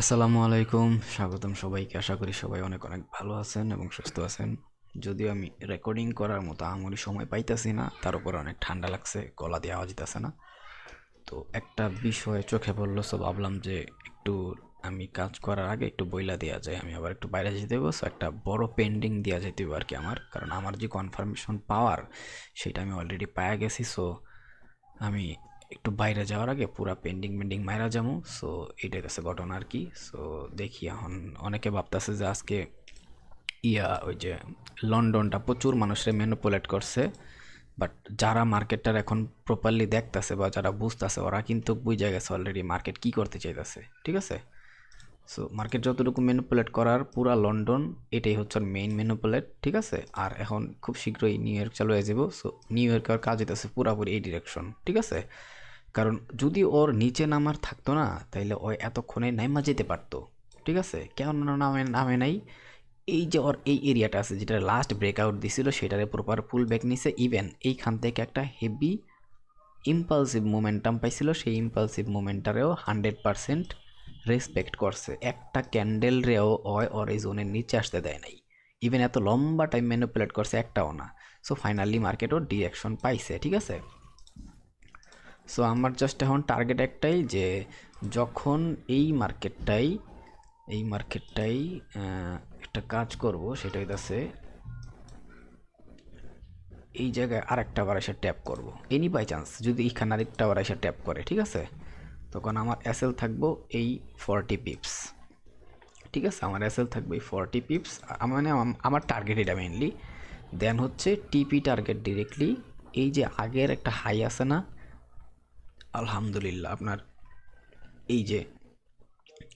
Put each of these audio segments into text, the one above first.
আসসালামু আলাইকুম, স্বাগতম সবাইকে। আশা করি সবাই অনেক অনেক ভালো আছেন এবং সুস্থ আছেন। যদিও আমি রেকর্ডিং করার মতো আমরি সময় পাইতাছি না, তার উপর অনেক ঠান্ডা লাগছে, গলা দিয়ে আওয়াজ দিতেছে না। তো একটা বিষয় চোখে পড়ল সো ভাবলাম যে একটু আমি কাজ করার আগে একটু বইলা দেওয়া যায়, আমি আবার একটু বাইরে যেতে হব সো একটা বড় পেন্ডিং দেওয়া যেতে হবে আর কি আমার, কারণ আমার যে কনফার্মেশন পাওয়ার, সেটা আমি অলরেডি পাওয়া গেছি। সো আমি একটু বাইরে যাওয়ার আগে পুরা পেন্ডিং পেন্ডিং মাইরা যাব সো এটাই কাছে ঘটনা আর কি। সো দেখি এখন অনেকে ভাবতেছে যে আজকে ইয়া, ওই যে লন্ডনটা প্রচুর মানুষের ম্যানুপুলেট করছে। বাট যারা মার্কেটটার এখন প্রপারলি দেখতেছে বা যারা বুঝতেছে, ওরা কিন্তু বুঝে গেছে অলরেডি মার্কেট কি করতে চাইতেছে। ঠিক আছে? সো মার্কেট যতটুকু ম্যানুপুলেট করার পুরা লন্ডন, এটাই হচ্ছে মেইন ম্যানুপুলেট ঠিক আছে? আর এখন খুব শীঘ্রই নিউ ইয়র্ক চালু হয়ে যাব। সো নিউ ইয়র্কের কাজ হইতেছে পুরাপুরি এই ডিরেকশন ঠিক আছে? কারণ যদি ওর নিচে নামার থাকতো না, তাইলে ও এতক্ষণে নাইমা যেতে পারতো। ঠিক আছে? কেন নামে নামে নাই। এই যে ওর এই এরিয়াটা আছে যেটা লাস্ট ব্রেকআউট দিছিল, সেটারে প্রপার ফুল ব্যাক নিছে। ইভেন এইখান থেকে একটা হেভি ইম্পালসিভ মোমেন্টাম পাইছিল, সেই ইম্পালসিভ মোমেন্টারেও হান্ড্রেড পারসেন্ট রেসপেক্ট করছে। একটা ক্যান্ডেল রেও অয় ওর এই জোনের নিচে আসতে দেয় নাই। ইভেন এত লম্বা টাইম ম্যানুপুলেট করছে একটাও না। সো ফাইনালি মার্কেটও ডিরেকশন পাইছে, ঠিক আছে? সো আমার জাস্ট এখন টার্গেট একটাই যে যখন এই মার্কেটটাই এই মার্কেটটাই একটা কাজ করব, সেটা হইতাছে এই জায়গায় আরেকটা বার এসে ট্যাপ করব। এনি বাই চান্স যদি এইখানে আরেকটা বার এসে ট্যাপ করে, ঠিক আছে? তখন আমার এসএল থাকব এই ফর্টি পিপস ঠিক আছে? আমার এসএল থাকবে এই ফর্টি পিপস মানে আম- আমার টার্গেট এটা মেনলি দেন হচ্ছে টিপি টার্গেট ডিরেক্টলি এই যে আগের একটা হাই আছে না আলহামদুলিল্লাহ, আপনার এই যে,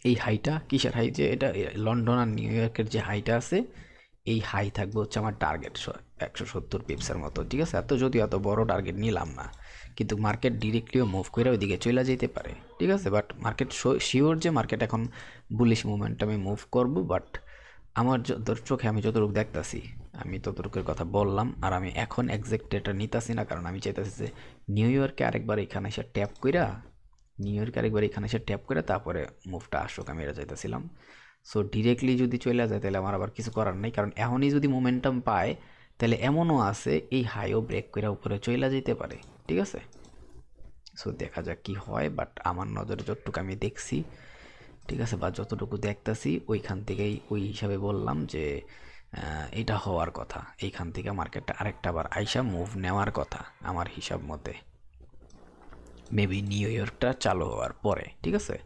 এই হাইটা কিসের হাই? যে এটা লন্ডন আর নিউ ইয়র্কের যে হাইটা আছে, এই হাই থাকবে হচ্ছে আমার টার্গেট একশো সত্তর পিপসের মতো, ঠিক আছে? এত যদি এত বড় টার্গেট নিলাম না, কিন্তু মার্কেট ডিরেক্টলিও মুভ করে ওইদিকে চলে যেতে পারে, ঠিক আছে? বাট মার্কেট শিওর যে মার্কেট এখন বুলিশ মুভমেন্ট আমি মুভ করব, বাট আমার যত চোখে আমি যতটুকু দেখতাছি আমি ততটুকুর কথা বললাম, আর আমি এখন একজ্যাক্ট এটা নিতাছি না, কারণ আমি চাইতেছি যে নিউ ইয়র্কে আরেকবার এখানে এসে ট্যাপ কইরা নিউ ইয়র্কে আরেকবার এখানে এসে ট্যাপ করে তারপরে মুভটা আসুক, আমি এটা চাইতেছিলাম। সো ডিরেক্টলি যদি চলে যায়, তাহলে আমার আবার কিছু করার নেই, কারণ এখনই যদি মোমেন্টাম পায়, তাহলে এমনও আছে এই হাইও ব্রেক করে উপরে চলে যেতে পারে, ঠিক আছে? সো দেখা যাক কি হয় বাট আমার নজরে যতটুকু আমি দেখছি, ঠিক আছে, বা যতটুকু দেখতাছি, ওইখান থেকেই ওই হিসাবে বললাম যে এটা হওয়ার কথা। এইখান থেকে মার্কেটটা আরেকটা বার আইসা মুভ নেওয়ার কথা আমার হিসাব মতে। মেবি নিউ ইয়র্কটা চালু হওয়ার পরে, ঠিক আছে?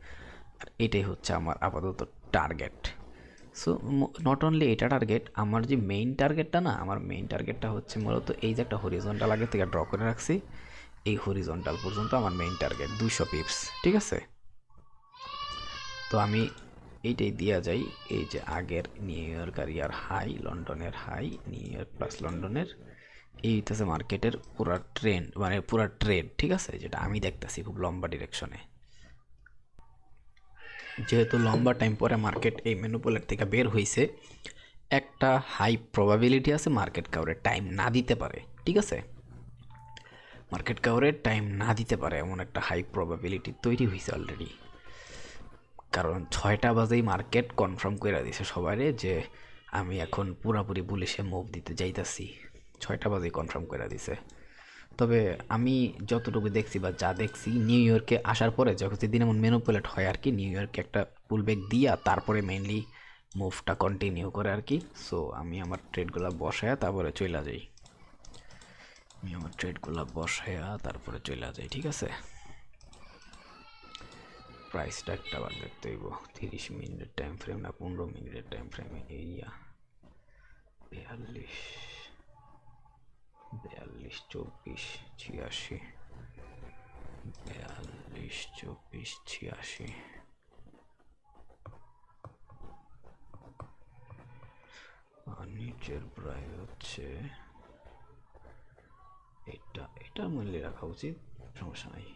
আর এটাই হচ্ছে আমার আপাতত টার্গেট সো নট অনলি এটা টার্গেট আমার যে মেইন টার্গেটটা না, আমার মেইন টার্গেটটা হচ্ছে মূলত এই যে একটা হরিজন্টাল আগে থেকে ড্র করে রাখছি, এই হরিজন্টাল পর্যন্ত আমার মেইন টার্গেট দুশো পিপস ঠিক আছে? তো আমি এইটাই দেওয়া যায়, এই যে আগের নিউ ইয়র্ক আর ইয়ার হাই লন্ডনের হাই নিউ ইয়র্ক প্লাস লন্ডনের এই হইতেছে মার্কেটের পুরা ট্রেন্ড মানে পুরা ট্রেড ঠিক আছে? যেটা আমি দেখতেছি খুব লম্বা ডিরেকশনে যেহেতু লম্বা টাইম পরে মার্কেট এই মেনুপুলের থেকে বের হয়েছে একটা হাই প্রবাবিলিটি আছে মার্কেট কাউরে টাইম না দিতে পারে, ঠিক আছে? মার্কেট কাউরে টাইম না দিতে পারে, এমন একটা হাই প্রবাবিলিটি তৈরি হয়েছে অলরেডি কারণ ছয়টা বাজেই মার্কেট কনফার্ম করে দিছে সবাইরে যে আমি এখন পুরাপুরি পুলিশে মুভ দিতে যাইতাছি। ছয়টা বাজেই কনফার্ম করে দিছে। তবে আমি যতটুকু দেখছি বা যা দেখছি নিউ ইয়র্কে আসার পরে যখন যেদিন এমন মেনুপুলেট হয় আর কি নিউ ইয়র্কে একটা পুলব্যাক দিয়া তারপরে মেইনলি মুভটা কন্টিনিউ করে আর কি। সো আমি আমার ট্রেডগুলো বসায়া তারপরে চলে যাই। আমি আমার ট্রেডগুলো বসায়া তারপরে চলে যাই, ঠিক আছে? প্রাইসটা একটা বার দেখতে হইব। তিরিশ মিনিটের টাইম ফ্রেম না পনেরো মিনিটের টাইম ফ্রেমে এরিয়া বিয়াল্লিশ। বিয়াল্লিশ, চব্বিশ, ছিয়াশি। বিয়াল্লিশ, চব্বিশ, ছিয়াশি। আর নিচের প্রায় হচ্ছে এটা। এটা মূল্যে রাখা উচিত, সমস্যা নাই।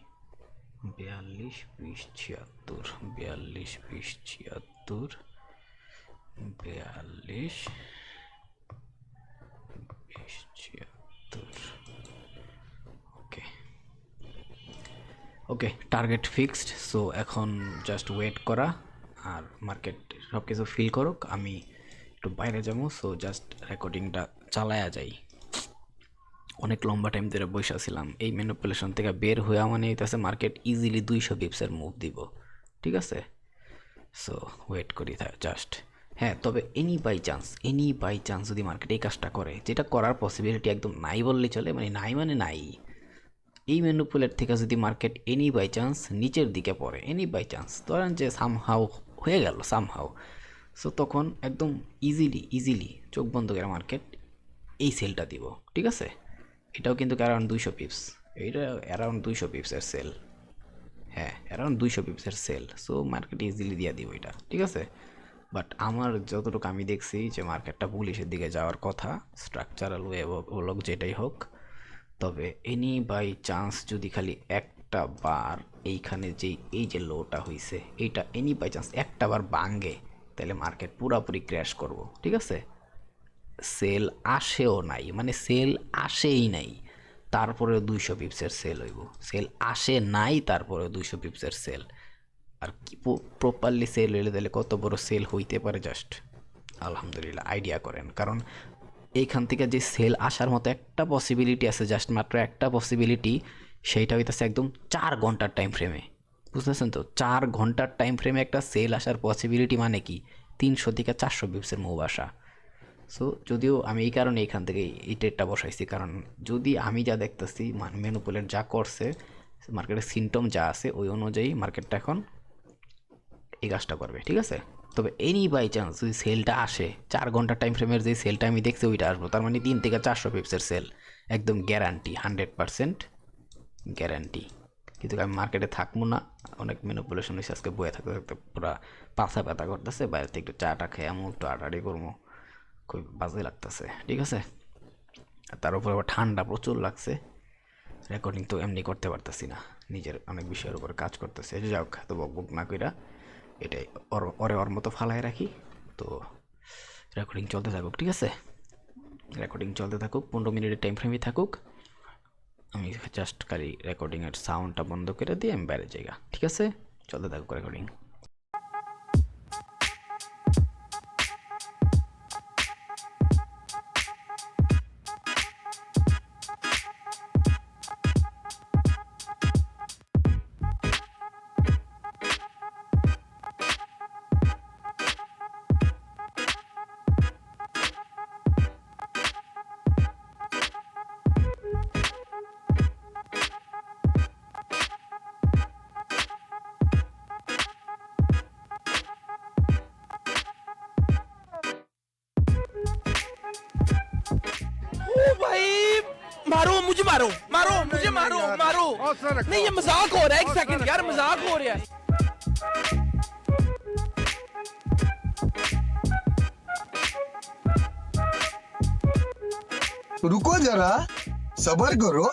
বিয়াল্লিশ বিশ ছিয়াত্তর, বিয়াল্লিশ বিশ ছিয়াত্তর, বিয়াল্লিশ বিশ ছিয়াত্তর। Okay okay target fixed so এখন জাস্ট ওয়েট করা আর মার্কেট সব কিছু ফিল করুক, আমি একটু বাইরে যাব সো জাস্ট রেকর্ডিংটা চালায়া যাই। অনেক লম্বা টাইম ধরে বসে ছিলাম এই ম্যানিপুলেশন থেকে বের হয়ে মানে হইতেছে মার্কেট ইজিলি দুইশো পিপসের মুভ দিব। ঠিক আছে? সো ওয়েট করি জাস্ট হ্যাঁ তবে any by chance any by chance যদি মার্কেট এই কাজটা করে, যেটা করার পসিবিলিটি একদম নাই বললেই চলে মানে নাই মানে নাই। এই ম্যানুপুলের থেকে যদি মার্কেট এনি বাই চান্স নিচের দিকে পড়ে এনি বাই চান্স ধরেন যে সামহাও হয়ে গেল সামহাও সো তখন একদম ইজিলি ইজিলি চোখ বন্ধ করে মার্কেট এই সেলটা দিব। ঠিক আছে? এটাও কিন্তু অ্যারাউন্ড দুইশো পিপস এইটা অ্যারাউন্ড দুইশো পিপসের সেল হ্যাঁ অ্যারাউন্ড দুইশো পিপসের সেল সো মার্কেট ইজিলি দিয়ে দিব এটা, ঠিক আছে? বাট আমার যতটুকু আমি দেখছি যে মার্কেটটা পুলিশের দিকে যাওয়ার কথা স্ট্রাকচারাল ওয়ে হোক যেটাই হোক, তবে এনি বাই চান্স যদি খালি একটা বার এইখানে যে, এই যে লোটা হয়েছে এইটা এনি বাই চান্স একটা বার ভাঙ্গে তাহলে মার্কেট পুরাপুরি ক্র্যাশ করব, ঠিক আছে? সেল আসেও নাই মানে সেল আসেই নাই তারপরে দুইশো পিপসের সেল হইব। সেল আসে নাই তারপরে দুইশো পিপসের সেল। আর কি প্রপারলি সেল হইলে তাহলে কত বড় সেল হইতে পারে জাস্ট আলহামদুলিল্লাহ আইডিয়া করেন। কারণ এইখান থেকে যে সেল আসার মতো একটা পসিবিলিটি আছে জাস্ট মাত্র একটা পসিবিলিটি সেইটা হইতেছে একদম চার ঘণ্টার টাইম ফ্রেমে বুঝতেছেন তো? চার ঘণ্টার টাইম ফ্রেমে একটা সেল আসার পসিবিলিটি মানে কি? তিনশো থেকে চারশো বিপসের মুভ আসা। সো যদিও আমি এই কারণে এখান থেকে এই ট্রেডটা বসাইছি, কারণ যদি আমি যা দেখতেছি মেনুপুলের যা করছে মার্কেটের সিমটম যা আছে, ওই অনুযায়ী মার্কেটটা এখন এই কাজটা করবে, ঠিক আছে? তবে এনি বাই চান্স যদি সেলটা আসে, চার ঘণ্টা টাইম ফ্রেমের যে সেলটা আমি দেখছি, ওইটা আসব, তার মানে তিন থেকে চারশো পিপসের সেল একদম গ্যারান্টি হান্ড্রেড পারসেন্ট গ্যারান্টি কিন্তু আমি মার্কেটে থাকব না, অনেক ম্যানিপুলেশন হয়েছে আজকে বয়ে থাকতে থাকতে পুরো পাথা ব্যথা করতেছে বাইরে থেকে একটু চাটা খেয়ে আমি, একটু আটাড়ি করব খুব বাজে লাগতেছে, ঠিক আছে? আর তার উপরে আবার ঠান্ডা প্রচুর লাগছে। রেকর্ডিং তো এমনি করতে পারতেছি না, নিজের অনেক বিষয়ের উপরে কাজ করতেছে। যাওক তো বক বক না কইরা এটাই ওর, ওরে মতো ফালাই রাখি। তো রেকর্ডিং চলতে থাকুক, ঠিক আছে? রেকর্ডিং চলতে থাকুক, পনেরো মিনিটের টাইম ফ্রেমই থাকুক। আমি জাস্ট খালি রেকর্ডিংয়ের সাউন্ডটা বন্ধ করে দিয়ে আমি বাইরে জায়গা, ঠিক আছে? চলতে থাকুক রেকর্ডিং मारो नहीं ये मज़ाक हो रहा है एक सेकंड यार मज़ाक हो रहा है। रुको जरा सबर करो।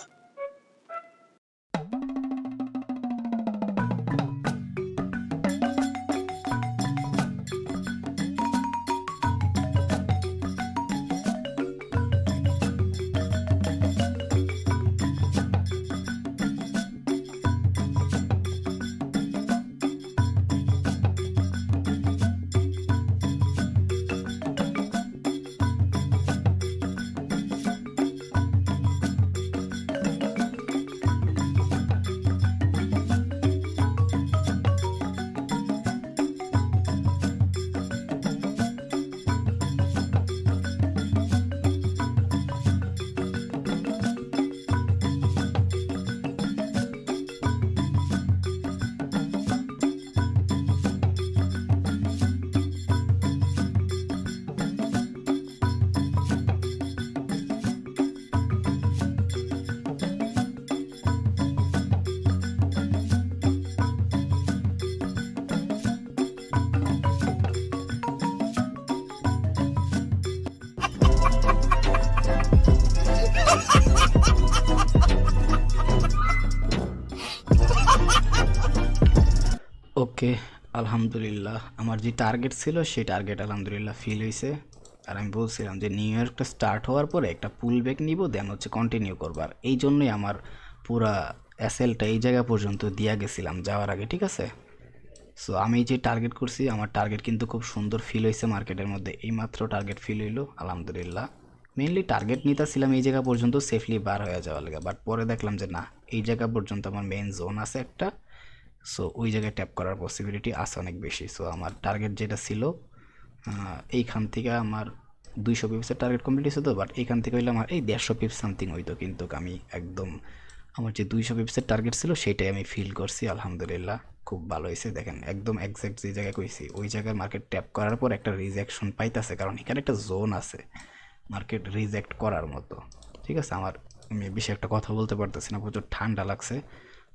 ওকে, আলহামদুলিল্লাহ। আমার যে টার্গেট ছিল, সেই টার্গেট আলহামদুলিল্লাহ ফিল হয়েছে আর আমি বলছিলাম যে নিউ ইয়র্কটা স্টার্ট হওয়ার পরে একটা পুল ব্যাক নিব দেন হচ্ছে কন্টিনিউ করবার এই জন্যই আমার পুরা অ্যাসেলটা এই জায়গা পর্যন্ত দিয়া গেছিলাম যাওয়ার আগে, ঠিক আছে? সো আমি যে টার্গেট করছি, আমার টার্গেট কিন্তু খুব সুন্দর ফিল হয়েছে মার্কেটের মধ্যে। এইমাত্র টার্গেট ফিল হইল, আলহামদুলিল্লাহ। মেইনলি টার্গেট নিতেছিলাম এই জায়গা পর্যন্ত সেফলি বার হয়ে যাওয়া লাগে বাট পরে দেখলাম যে, না, এই জায়গা পর্যন্ত আমার মেন জোন আছে একটা। সো ওই জায়গায় ট্যাপ করার পসিবিলিটি আছে অনেক বেশি। সো আমার টার্গেট যেটা ছিল এইখান থেকে আমার দুইশো পিপসের টার্গেট কমপ্লিট হয়েছে তো বাট এইখান থেকে হইলে আমার, এই দেড়শো পিপস সামথিং হইতো। কিন্তু আমি একদম, আমার যে দুইশো পিপসের টার্গেট ছিল, সেটাই আমি ফিল করছি, আলহামদুলিল্লাহ। খুব ভালো হয়েছে, দেখেন, একদম একজ্যাক্ট যে জায়গায় কইছি, ওই জায়গায় মার্কেট ট্যাপ করার পর একটা রিজেকশন পাইতেছে, কারণ এখানে একটা জোন আছে মার্কেট রিজেক্ট করার মতো। ঠিক আছে? আমার, আমি বেশি একটা কথা বলতে পারতেছি না, প্রচুর ঠান্ডা লাগছে।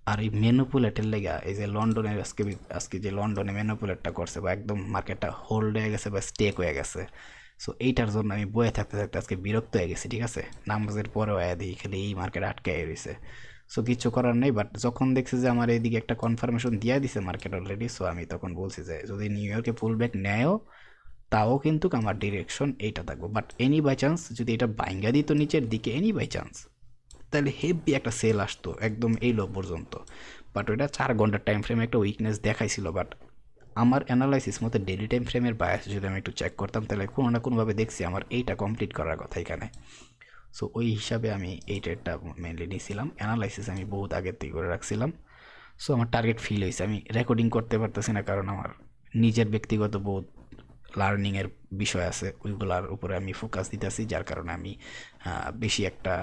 আর এই মেনোপুলেটের লেগা, এই যে লন্ডনের আজকে আজকে যে লন্ডনে মেনোপুলেটটা করছে, বা একদম মার্কেটটা হোল্ড হয়ে গেছে বা স্টেক হয়ে গেছে। সো এইটার জন্য আমি বয়ে থাকতে থাকতে আজকে বিরক্ত হয়ে গেছি, ঠিক আছে? নামাজের পরেও আয়া দিই খালি এই মার্কেট আটকে রয়েছে সো কিছু করার নেই বাট যখন দেখছি যে আমার এইদিকে একটা কনফার্মেশন দিয়ে দিছে মার্কেট অলরেডি সো আমি তখন বলছি যে, যদি নিউ ইয়র্কে ফুল ব্যাক নেয়ও, তাও কিন্তু আমার ডিরেকশন এইটা থাকব। বাট এনি বাই চান্স যদি এটা বাইঙ্গা দিত নিচের দিকে এনি বাই চান্স তাহলে হেভি একটা সেল আসতো, একদম এই লো পর্যন্ত। বাট ওইটা চার ঘণ্টার টাইম ফ্রেমে একটা উইকনেস দেখাইছিল বাট আমার অ্যানালাইসিস মতো ডেলি টাইম ফ্রেমের বায়াস যদি আমি একটু চেক করতাম, তাহলে কোনো না কোনোভাবে দেখছি আমার এইটা কমপ্লিট করার কথা এখানে। সো ওই হিসাবে আমি এই ট্রেডটা মেনলি নিয়েছিলাম অ্যানালাইসিস আমি বহুত আগের থেকে করে রাখছিলাম। সো আমার টার্গেট ফিল হয়েছে আমি রেকর্ডিং করতে পারতেছি না, কারণ আমার নিজের ব্যক্তিগত বহুত লার্নিংয়ের বিষয় আছে। ওইগুলার উপরে আমি ফোকাস দিতেছি, যার কারণে আমি বেশি একটা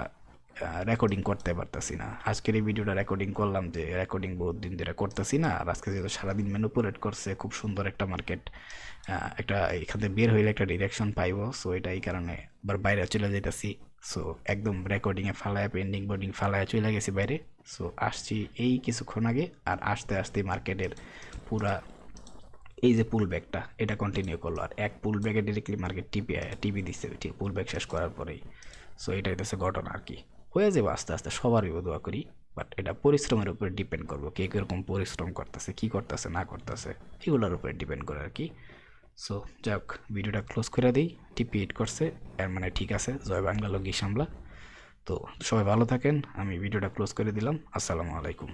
রেকর্ডিং করতে পারতেছি না। আজকের এই ভিডিওটা রেকর্ডিং করলাম যে রেকর্ডিং বহুত দিন ধরে করতেছি না, আর আজকে যেহেতু সারাদিন ম্যানুপুলেট করছে, খুব সুন্দর একটা মার্কেট একটা এখান থেকে বের হইলে একটা ডিরেকশন পাইবো। সো এটা এই কারণে আবার বাইরে চলে যাইতেছি। সো একদম রেকর্ডিংয়ে ফালায় পেন্ডিং বোর্ডিং ফালায় চলে গেছি বাইরে। সো আসছি এই কিছুক্ষণ আগে, আর আসতে আসতে মার্কেটের পুরা এই যে পুল ব্যাগটা এটা কন্টিনিউ করল। আর এক পুল ব্যাগে ডিরেক্টলি মার্কেট টিপি টিপি দিচ্ছে পুল ব্যাগ শেষ করার পরেই। সো এটাই হচ্ছে ঘটনা আর কি। হয়ে যাবে আস্তে আস্তে, সবারই দোয়া করি বাট এটা পরিশ্রমের উপরে ডিপেন্ড করব, কে কীরকম পরিশ্রম করতেছে, কী করতেছে, না করতেছে, এগুলোর উপরে ডিপেন্ড করে আর কি। সো যাক, ভিডিওটা ক্লোজ করে দিই টিপি এড করছে, এর মানে ঠিক আছে, জয় বাংলা লগি সামলা। তো সবাই ভালো থাকেন, আমি ভিডিওটা ক্লোজ করে দিলাম, আসসালামু আলাইকুম।